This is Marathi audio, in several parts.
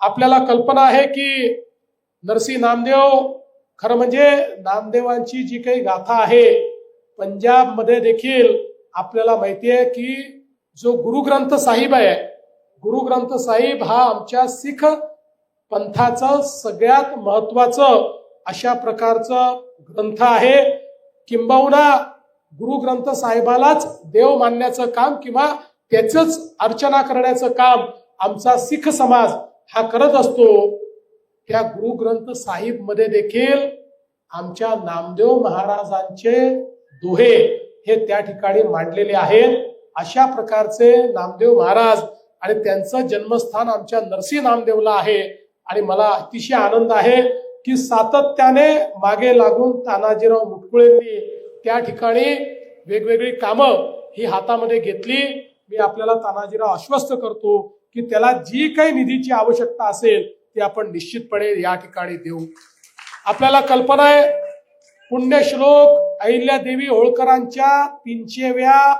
आपल्याला कल्पना आहे की नरसी नामदेव खरं म्हणजे नामदेवांची जी काही गाथा आहे पंजाबमध्ये देखील आपल्याला माहिती आहे की जो गुरुग्रंथ साहिब आहे गुरुग्रंथ साहिब हा आमच्या सिख पंथाचं सगळ्यात महत्वाचं अशा प्रकारचं ग्रंथ आहे. किंबहुना गुरुग्रंथ साहेबालाच देव मानण्याचं काम किंवा त्याच अर्चना करण्याचं काम आमचा सिख समाज हा करत असतो. त्या गुरुग्रंथ साहिबमध्ये साहिबमध्ये देखील आमच्या नामदेव महाराजांचे दोहे हे त्या ठिकाणी मांडलेले आहेत. अशा प्रकारचे नामदेव महाराज आणि त्यांचं जन्मस्थान आमच्या नरसी नामदेवला आहे. आणि मला अतिशय आनंद आहे की सातत्याने मागे लागून तानाजीराव मुटकुळेंनी त्या ठिकाणी वेगवेगळी कामं ही हातामध्ये घेतली. मी आपल्याला तानाजीराव आश्वस्त करतो. की त्याला जी काही निधीची आवश्यकता असेल ती आपण निश्चितपणे या ठिकाणी देऊ. आपल्याला कल्पना आहे पुण्यश्लोक अहिल्यादेवी होळकरांच्या तीनशेव्या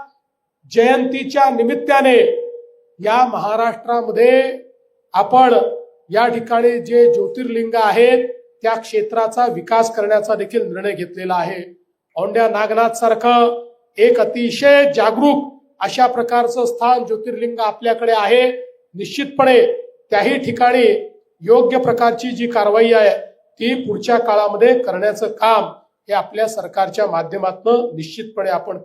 जयंतीच्या निमित्ताने या महाराष्ट्रामध्ये आपण या ठिकाणी जे ज्योतिर्लिंग आहेत त्या क्षेत्राचा विकास करण्याचा देखील निर्णय घेतलेला आहे. औंड्या नागनाथ सारखं एक अतिशय जागरूक अशा प्रकारचं स्थान ज्योतिर्लिंग आपल्याकडे आहे. निश्चितपणे त्याही ठिकाणी योग्य प्रकारची जी कारवाई आहे ती पुढच्या काळामध्ये करण्याचं काम हे आपल्या सरकारच्या माध्यमातून निश्चितपणे आपण